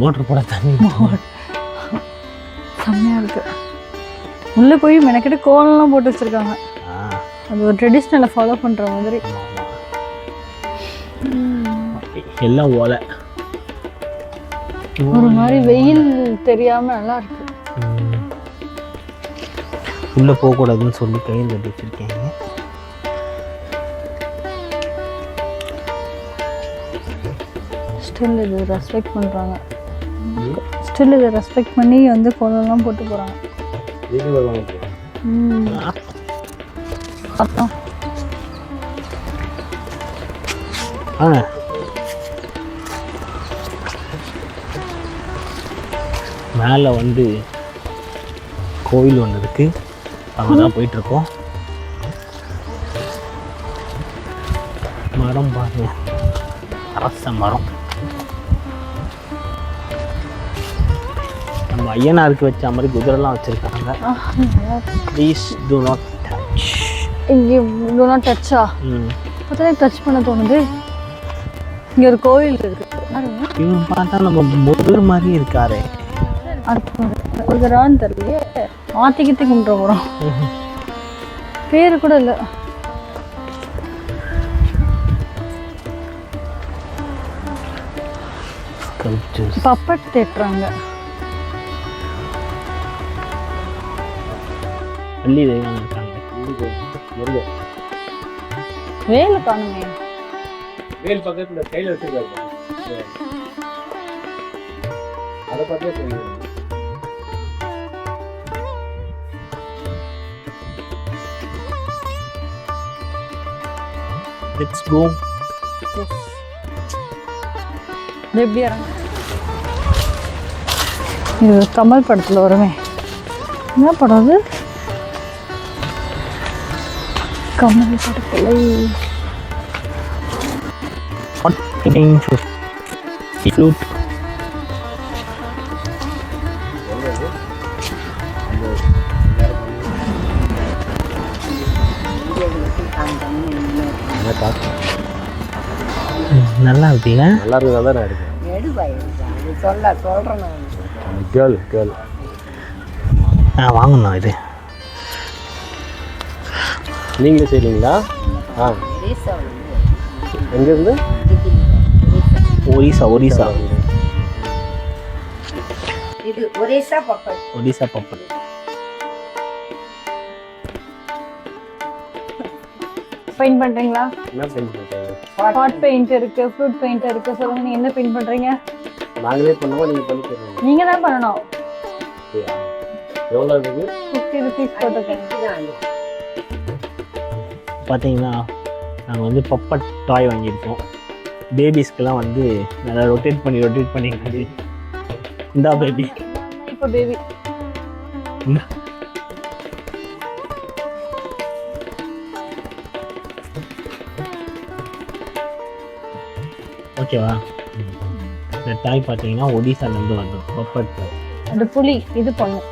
Motor போட தண்ணி செம்மையாக இருக்கு உள்ளே போய் மெனக்கிட்ட கோலம்லாம் போட்டு வச்சிருக்காங்க அது ஒரு ட்ரெடிஷ்னலை ஃபாலோ பண்ணுற மாதிரி எல்லாம் ஓலை ஒரு மாதிரி வெயில் தெரியாம நல்லா இருக்கு உள்ள போகக்கூடாதுன்னு சொல்லி கயிறு கட்டி வச்சிருக்கேன் ஸ்டில் இது ரெஸ்பெக்ட் பண்ணுறாங்க ஸ்டில் இதை ரெஸ்பெக்ட் பண்ணி வந்து கோலம்லாம் போட்டு போகிறாங்க மேலே வந்து கோவில் ஒன்று இருக்கு. அங்கே தான் போயிட்டுருக்கோம். மரம் பாருங்க. அரச மரம். ஐயனாருக்கு வச்ச மாதிரி குதிரைலாம் வச்சுருக்காங்க. ப்ளீஸ் டூ நாட் டச் இங்கே டூ நாட் டச்சா பார்த்தா டச் பண்ண தோணுது. இங்கே ஒரு கோயில் இருக்கு. இவன் பார்த்தா நம்ம முருகர் மாதிரி இருக்காரே. முருகரான்னு தெரியலையே. மாற்றிக்கிட்டு கும்பிட்ற போகிறோம் பேர் கூட இல்லை. பப்பட் தேட்டுறாங்க. பள்ளி தெய்வம் இருக்காங்க வேலை காணுமே வேல் பக்கத்துல கையில வச்சிருக்காரு அதை பார்த்தே தெரியும் லெட்ஸ் கோ இது எப்படி இறங்க இது கமல் படத்தில் வருமே என்ன படம் அது கமல் படத்தில் நல்லா இருக்குல்ல நல்லா இருக்கு தான் நான். இருக்கேன் கேர்ள் கேர்ள் ஆ வாங்கணும் இது. நீங்களே செய்றீங்களா? ஆ. எங்கேருந்து? ஒரிசா ஒரிசா. இது ஒரேசா பப்பல் ஒரிசா பப்பல் பெயிண்ட் பண்ணுறீங்களா என்ன பெயிண்ட் பண்ணுறீங்க ஹாட் பெயிண்ட் இருக்கு ஃப்ரூட் பெயிண்ட் இருக்கு. சொல்லுங்க நீங்கள் என்ன பெயிண்ட் பண்ணுறீங்க நாங்களே பண்ணுவோம் நீங்கள் பண்ணி தருவீங்க. நீங்கள் தான் பண்ணணும். அப்படியா? எவ்வளோ இருக்கு? ஃபிஃப்டி ருபீஸ் போட்டுருக்கேன் பார்த்தீங்கன்னா நாங்கள் வந்து பப்பட் டாய் வாங்கியிருக்கோம். பேபிஸ்க்கெல்லாம் வந்து நல்லா ரொட்டேட் பண்ணி ரொட்டேட் பண்ணி இந்தா பேபி இப்போ பேபி ஓகேவா இந்த டாய் பார்த்தீங்கன்னா ஒடிசாலேருந்து வந்தோம் பப்பட் டாய் அந்த புலி இது பண்ணும்.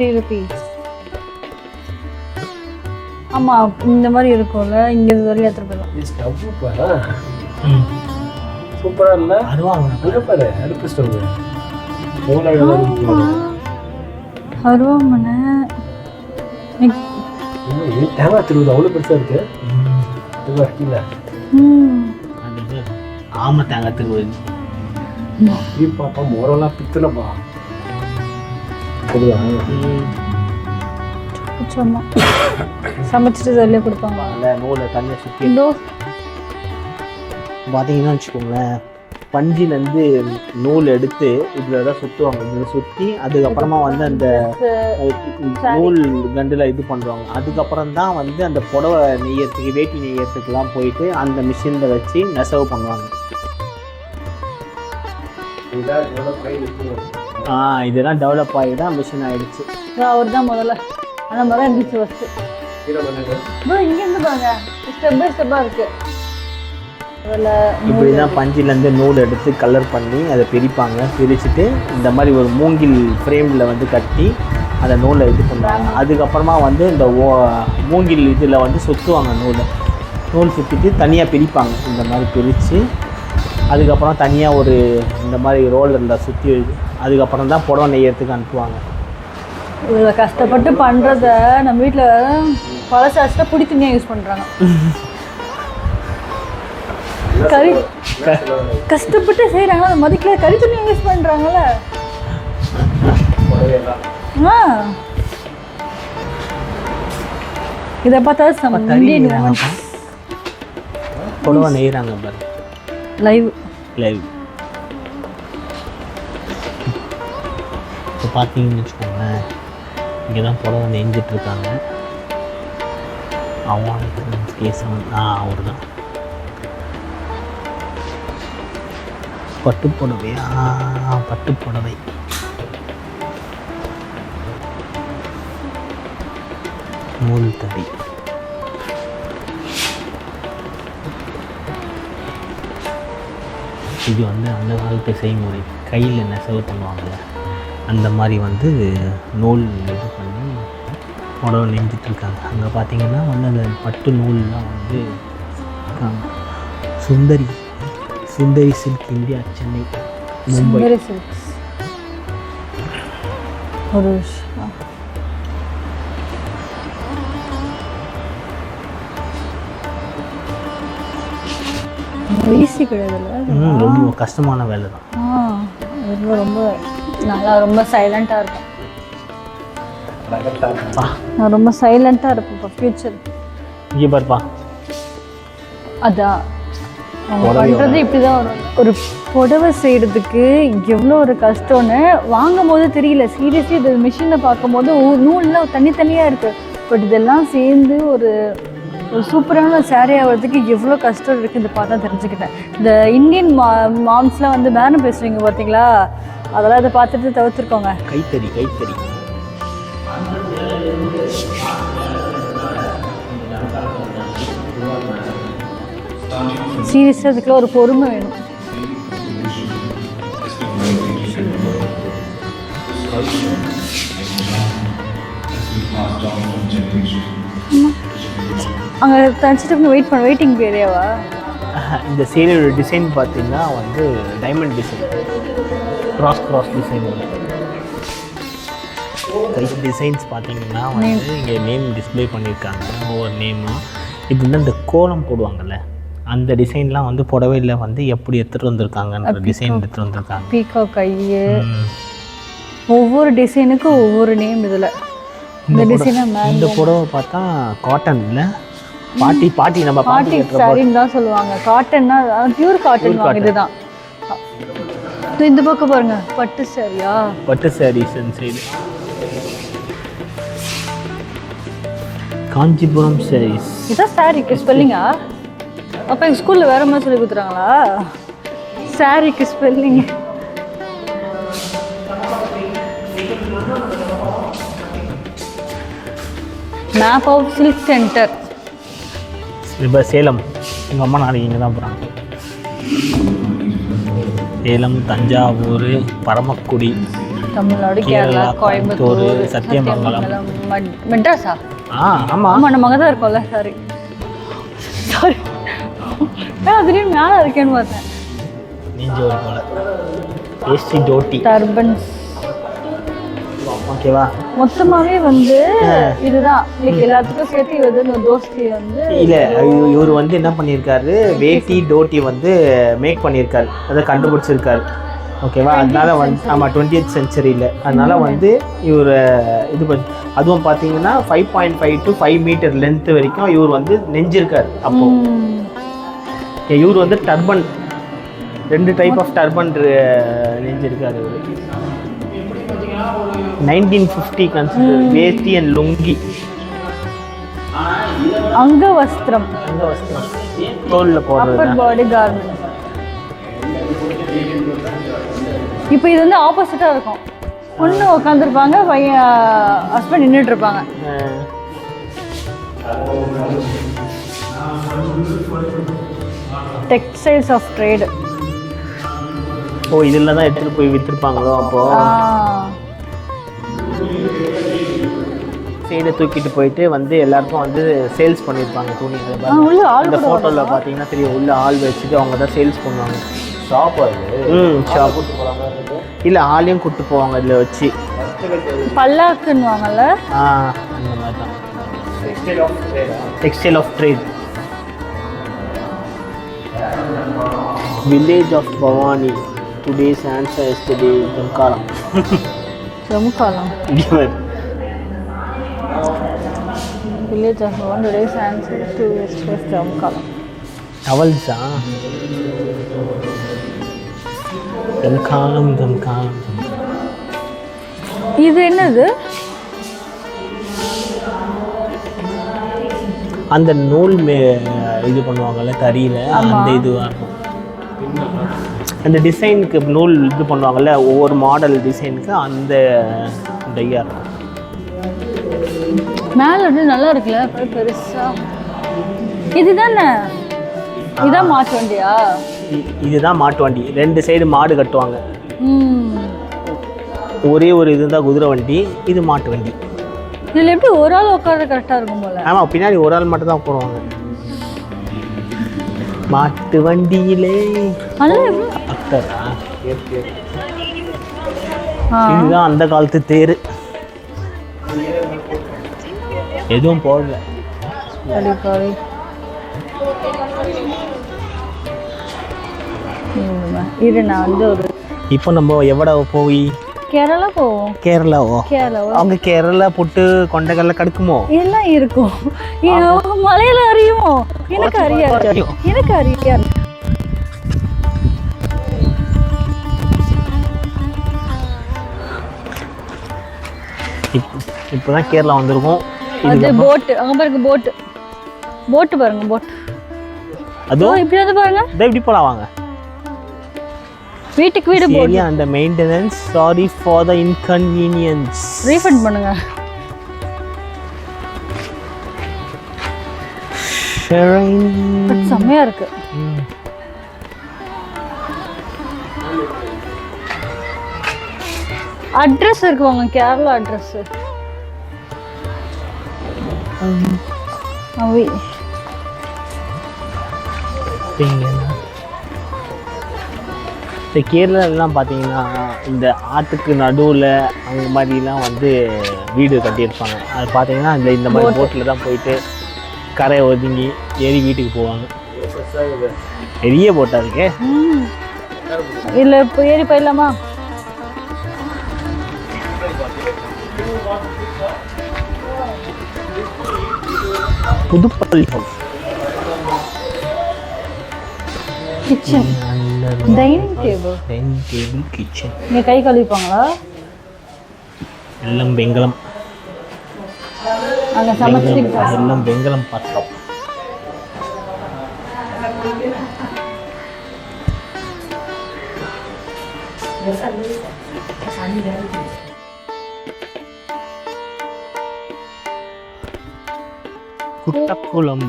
ஃபிஃப்டி ருபீஸ் ஆமாம் இந்த மாதிரி இருக்கும்ல இங்கே இது வரையும் எடுத்துகிட்டு போயிடும் ஸ்டவ் பாரு சூப்பராக இல்லை? அதுவா அங்கே பாரு அடுப்பு ஸ்டவ் எவ்வளோ அழகாக இருக்கு அருவாமனை தேங்காய் திருவுது அவ்வளோ பெருசாக இருக்கு? இதுவா கீழே. ஆமாம் தேங்காய் திருவள்ளி நீ பாப்பா மோரெல்லாம் பித்தலப்பா புரியுதா சும்மா சமைச்சிட்டு வெளியே கொடுப்பாங்க. அந்த நூலை தண்ணியை சுற்றி பார்த்தீங்கன்னா வச்சுக்கோங்களேன் பஞ்சிலேருந்து நூல் எடுத்து இதில் தான் சுற்றுவாங்க. இதில் சுற்றி அதுக்கப்புறமா வந்து அந்த நூல் கண்டில் இது பண்ணுவாங்க. அதுக்கப்புறம் தான் வந்து அந்த புடவை நெய்யறதுக்கு வேட்டி நெய்யறதுக்குலாம் போயிட்டு அந்த மிஷினில் வச்சு நெசவு பண்ணுவாங்க. இருக்கு ஆ இதெல்லாம் டெவலப் ஆகி தான் மிஷின் ஆயிடுச்சு. அவர் தான் முதல்ல. அந்த மாதிரி இருந்துச்சு ஃபஸ்ட்டு ப்ரோ இங்கேருந்து பாருங்க. ஸ்டெப் பை ஸ்டெப்பாக இருக்கு. அதில் இப்படி தான் பஞ்சிலேருந்து நூல் எடுத்து கலர் பண்ணி அதை பிரிப்பாங்க. பிரிச்சுட்டு இந்த மாதிரி ஒரு மூங்கில் ஃப்ரேமில் வந்து கட்டி அந்த நூலை இது பண்ணுவாங்க. அதுக்கப்புறமா வந்து இந்த ஓ மூங்கில் இதில் வந்து சுற்றுவாங்க நூலை. நூல் சுற்றிட்டு தனியாக பிரிப்பாங்க. இந்த மாதிரி பிரித்து அதுக்கப்புறம் தனியாக ஒரு இந்த மாதிரி ரோலரில் சுற்றி அதுக்கப்புறம் தான் புடவை நெய்யறதுக்கு அனுப்புவாங்க. இதில் கஷ்டப்பட்டு பண்ணுறத நம்ம வீட்டில் பழசாச்சுல புடி துணியாக யூஸ் பண்ணுறாங்க கறி கஷ்டப்பட்டு செய்கிறாங்க அதை மதிக்கல கறி துணியாக யூஸ் பண்ணுறாங்கல்ல ஆ. இதை பார்த்தா சம் இந்தியன் புடவை நெய்கிறாங்க பாரு. லைவ் லைவ் இப்போ பார்த்தீங்கன்னு வச்சுக்கோங்களேன் இங்கே தான் புடவை நெஞ்சிட்டு இருக்காங்க. அவன் கேசவன் ஆ அவர் தான் பட்டு பட்டுப்புடவை பட்டு புடவை. நூல் தடி. இது வந்து அந்த காலத்து செய்முறை. கையில் நெசவு பண்ணுவாங்கள்ல அந்த மாதிரி வந்து நூல் இது பண்ணி புடவை நெஞ்சிட்ருக்காங்க. அங்கே பார்த்தீங்கன்னா வந்து அந்த பட்டு நூல்லாம் வந்து இருக்காங்க. Sundari Sundari silk India Chennai Mumbai. ஒரு ஈஸி கிடையாதுல்ல? ம், ரொம்ப கஷ்டமான வேலை தான் ரொம்ப ரொம்ப நல்லா ரொம்ப சைலண்ட்டாக இருக்கும். நான் ரொம்ப சைலண்ட்டாக இருப்பேன் இப்போ ஃப்யூச்சர் இங்கே பாருப்பா. அதான் பண்ணுறது இப்படி தான் வரும். ஒரு புடவை செய்கிறதுக்கு எவ்வளோ ஒரு கஷ்டம்னு வாங்கும் போது தெரியல. சீரியஸ்லி இது மிஷினில் பார்க்கும்போது நூல்லாம் தனித்தனியாக இருக்குது பட் இதெல்லாம் சேர்ந்து ஒரு ஒரு சூப்பரான saree ஆகிறதுக்கு எவ்வளோ கஷ்டம் இருக்குது இதை பார்த்தா தெரிஞ்சுக்கிட்டேன். இந்த இந்தியன் மா மாம்ஸ்லாம் வந்து பேனம் பேசுவீங்க பார்த்தீங்களா? அதெல்லாம் இதை பார்த்துட்டு தவிர்த்துருக்கோங்க கைத்தறி கைத்தறி. சீரியஸாக அதுக்குள்ள ஒரு பொறுமை வேணும். அங்கே தனிச்சிட்டு வெயிட் பண்ண வெயிட்டிங் ஏரியாவா இந்த சேலையோட டிசைன் பார்த்தீங்கன்னா வந்து diamond design cross cross design கை டிசைன்ஸ் பார்த்தீங்கன்னா வந்து இங்கே நேம் டிஸ்ப்ளே பண்ணியிருக்காங்க. ஒவ்வொரு நேமும் இது வந்து இந்த கோலம் போடுவாங்கல்ல அந்த டிசைன்லாம் வந்து புடவையில் வந்து எப்படி எடுத்துகிட்டு வந்திருக்காங்கன்ற டிசைன் எடுத்துகிட்டு வந்திருக்காங்க. பீக்கா கை ம். ஒவ்வொரு டிசைனுக்கும் ஒவ்வொரு நேம் இதில். இந்த டிசைனை இந்த புடவை பார்த்தா காட்டன் இல்லை பாட்டி பாட்டி நம்ம பாட்டி சாரின்னு தான் சொல்லுவாங்க. காட்டன்னா பியூர் காட்டன் இதுதான் இது இந்த பக்கம் பாருங்க. பட்டு சாரியா? பட்டு சாரீஸ்ன்னு சைடு காஞ்சிபுரம் சாரீஸ் இதான் சாரிக்கு ஸ்பெல்லிங்கா அப்போ எங்கள் ஸ்கூலில் வேற மாதிரி சொல்லி கொடுத்துறாங்களா? சாரிக்கு spelling map of silk centre இப்போ சேலம். எங்கள் அம்மா நாளைக்கு இங்கே தான் போகிறாங்க சேலம் தஞ்சாவூர் பரமக்குடி தமிழ்நாடு கேரளா, கோயம்புத்தூர் சத்தியமங்கலம். மட்- மெட்ராஸா? ஆ ஆமாம் ஆமாம் நம்ம அங்கே தான் இருக்கோம்ல சாரி சாரி திடீர்னு மேலே இருக்கேன்னு பார்த்தேன். நெஞ்சோர் போல ஏசி டோட்டி டர்பன்ஸ். ஓகேவா? மொத்தமாவே வந்து இதுதான். எல்லாத்துக்கும் சேர்த்து வந்து தோஸ்தி வந்து இல்லை இவர் வந்து என்ன பண்ணியிருக்காரு? வேட்டி டோட்டி வந்து மேக் பண்ணியிருக்காரு. அதை கண்டுபிடிச்சிருக்காரு. ஓகேவா? அதனால வந்து ஆமாம் டுவெண்ட்டியத் செஞ்சுரியில் அதனால வந்து இவர் இது பண்ணி அதுவும் பார்த்தீங்கன்னா five point five to five metre length வரைக்கும் இவர் வந்து நெஞ்சிருக்காரு அப்போ. இவர் வந்து டர்பன் ரெண்டு டைப் ஆஃப் டர்பன் நெஞ்சிருக்காரு இவர். Nineteen fifty consider veshti and lungi. அங்க வஸ்திரம் தோலில் போடுறது அப்பர் பாடி கார்மெண்ட் இப்போ இது வந்து ஆப்போசிட்டாக இருக்கும். பொண்ணு உட்காந்துருப்பாங்க பையன் ஹஸ்பண்ட் நின்றுட்டு இருப்பாங்க டெக்ஸ்டைல்ஸ் ஆஃப் ட்ரேடு ஓ இதில் தான் எடுத்துகிட்டு போய் விற்றுருப்பாங்களோ அப்போ? சைடை தூக்கிட்டு போயிட்டு வந்து எல்லாருக்கும் வந்து சேல்ஸ் பண்ணியிருப்பாங்க துணி இதை பாருங்க. உள்ள ஆள் இந்த கூட ஃபோட்டோவில் பார்த்தீங்கன்னா தெரியும் உள்ள ஆள் வச்சுட்டு அவங்க தான் சேல்ஸ் பண்ணுவாங்க. ஷாப் அது? ம் ஷாப் இல்லை ஆளையும் கூட்டு போவாங்க இதில் வச்சு. பல்லாக்குன்னுவாங்கல்ல? ஆ அந்த மாதிரி தான். Textile of trade village of Bhavani today's answer yesterday ஜம்காலம் ஜமுக்காலம் இங்கே பாரு. Village of one day's answer to west ஜமுக்காலம் டவல்ஸா ஜம்காலம் ஜம்காலம் இது என்னது? அந்த நூல் மே இது பண்ணுவாங்கல்ல தறியில் அந்த இதுவாக இருக்கும். அந்த டிசைனுக்கு நூல் இது பண்ணுவாங்கல்ல ஒவ்வொரு மாடல் டிசைனுக்கு அந்த டையாக இருக்கும் மேல வந்து நல்லா இருக்குல்ல பெருசா. இதுதானே? இதான் மாட்டு வண்டியா? இதுதான் மாட்டு வண்டி. ரெண்டு சைடு மாடு கட்டுவாங்க. ஒரே ஒரு இதுதான் குதிரை வண்டி இது மாட்டு வண்டி. இதுல எப்படி ஒரு ஆள் உட்கார கரெக்டா இருக்கும் போல? ஆமாம் பின்னாடி ஒரு ஆள் மட்டும் தான் போடுவாங்க மாட்டு வண்டியிலே. ஆ. இதுதான் அந்த காலத்து தேர். எதுவும் போடல. இரு நான் வந்து ஒரு இப்போ நம்ம எவ்வளோ போய்? கேரளா போவோம். கேரளாவோ? கேரளா. அவங்க கேரளா புட்டு கொண்டைக்கடலை கிடைக்குமோ? எல்லாம் இருக்கும். மலையில அறியுமோ? எனக்கு அறியாது. எனக்கு அறியாது. இப்போ தான் கேரளா வந்திருக்கோம். அது போட்டு அங்க பாருங்க போட்டு போட்டு பாருங்க போட் அதுவும் இப்படி வந்து பாருங்க. இதை இப்படி போகலாம் வாங்க. வீட்டுக்கு வீடு ஏரியா அந்த maintenance sorry for the inconvenience refund பண்ணுங்க. பட் செம்மையா இருக்கு. அட்ரஸ் இருக்குவாங்க கேரளா அட்ரஸ் அவி இந்த கேரளாலாம் பார்த்தீங்கன்னா இந்த ஆற்றுக்கு நடுவில் அந்த மாதிரிலாம் வந்து வீடு கட்டியிருப்பாங்க. அது பார்த்தீங்கன்னா இந்த இந்த மாதிரி போட்டில் தான் போயிட்டு கரையை ஒதுங்கி ஏறி வீட்டுக்கு போவாங்க. பெரிய போட்டாக இருக்கே. இல்ல இப்போ ஏறி போயிடலாமா? Puthuppally house kitchen dining table dining table kitchen இங்க கை கழுவிப்பாங்களா எல்லாம் வெங்கலம் அங்க சமைச்சிட்டு எல்லாம் வெங்கலம் பாத்திரம் குட்டக்குளம்.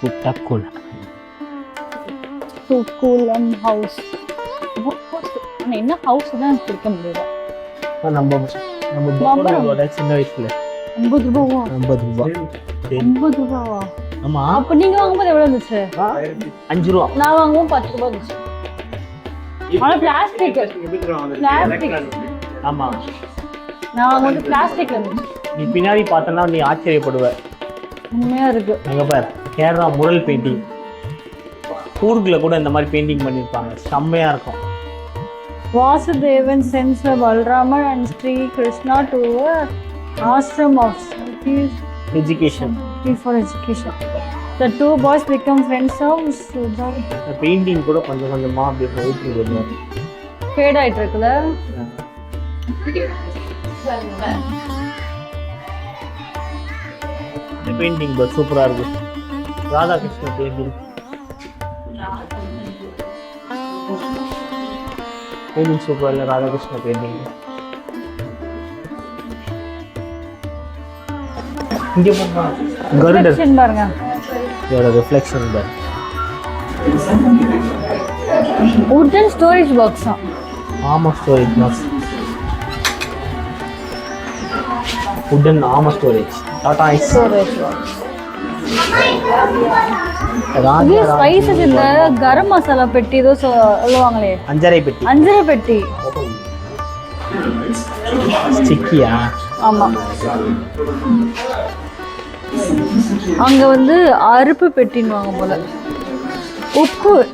குட்டக்குளம். கூலம் ஹவுஸ் என்ன ஹவுஸ் தான் எனக்கு பிடிக்க முடியல. நம்ம நம்ம சின்ன வயசுல. ஐம்பது ரூபாவா? ஐம்பது ரூபாய் ஐம்பது ரூபாவா? ஆமா. அப்ப நீங்க வாங்கும்போது எவ்வளவு இருந்துச்சு? அஞ்சு ரூபா. நான் வாங்கும்போது பத்து ரூபாய் இருந்துச்சு. ஆனா பிளாஸ்டிக் பிளாஸ்டிக் ஆமா. நான் வாங்கும்போது பிளாஸ்டிக் இருந்துச்சு. நீ பின்னாடி பார்த்தனா நீ ஆச்சரியப்படுவ. உண்மையா இருக்கு. அங்க பார் கேரளா முரல் பெயிண்டிங் கூர்குல கூட இந்த மாதிரி பெயிண்டிங் பண்ணியிருப்பாங்க செம்மையா இருக்கும். Balrama and Sri Krishna to a ashram of Sati education education. The two boys become friends of Sudha. Painting கூட கொஞ்சம் கொஞ்சமா அப்படியே போயிட்டு வருவாங்க Fade ஆயிட்டு இருக்குல்ல பெயிண்டிங் பஸ் சூப்பரா இருக்கு ராதாகிருஷ்ண பெயிண்டிங் பெயிண்டிங் சூப்பரா இல்லை ராதாகிருஷ்ண பெயிண்டிங் இங்கே பாருங்க. கருடர் பாருங்க. இதோட ரிஃப்ளெக்ஷன் பாரு உட்டன் ஸ்டோரேஜ் பாக்ஸ் ஆமா ஸ்டோரேஜ் பாக்ஸ் உடன் ஆமா ஸ்டோரேஜ் மசாலா பெட்டி ஏதோ சொ- சொல்லுவாங்களே. அஞ்சரை பெட்டி. அஞ்சரை பெட்டி. ஸ்டிக்கியா ஆமாம் அங்கே வந்து அறுப்பு பெட்டின்னுவாங்க போல. உப்பு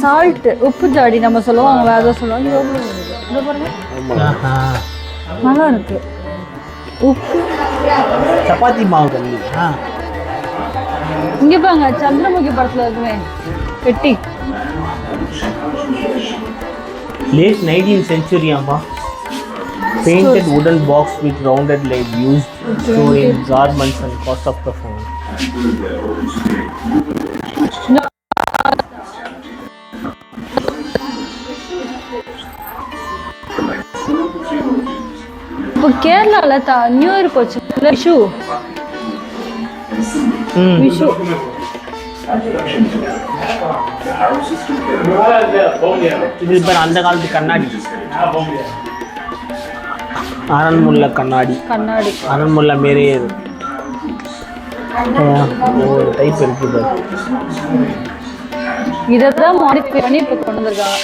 சால்ட் உப்பு ஜாடி நம்ம சொல்லுவோம் அவங்க வேறு சொல்லுவாங்க. நல்லா இருக்கு. உப்பு சப்பாத்தி மாவு கம்மி ஆ. இங்கே பாருங்க சந்திரமுகி படத்தில் இருக்குமே பெட்டி லேட் நைன்டீன் சென்ச்சுரியாமா painted wooden box with rounded lid used storing garments and cost of the phone இப்போ கேரளாவில் த நியூ இயர் போச்சு. விஷு விஷு இது பேர் அந்த காலத்து கண்ணாடி. அரண்முல்ல கண்ணாடி. கண்ணாடி. அரண்முல்ல மாரியே இருக்கு ஒரு டைப் இருக்கு பாரு. இதை தான் மாடிஃபை பண்ணி இப்போ கொண்டு வந்திருக்காங்க.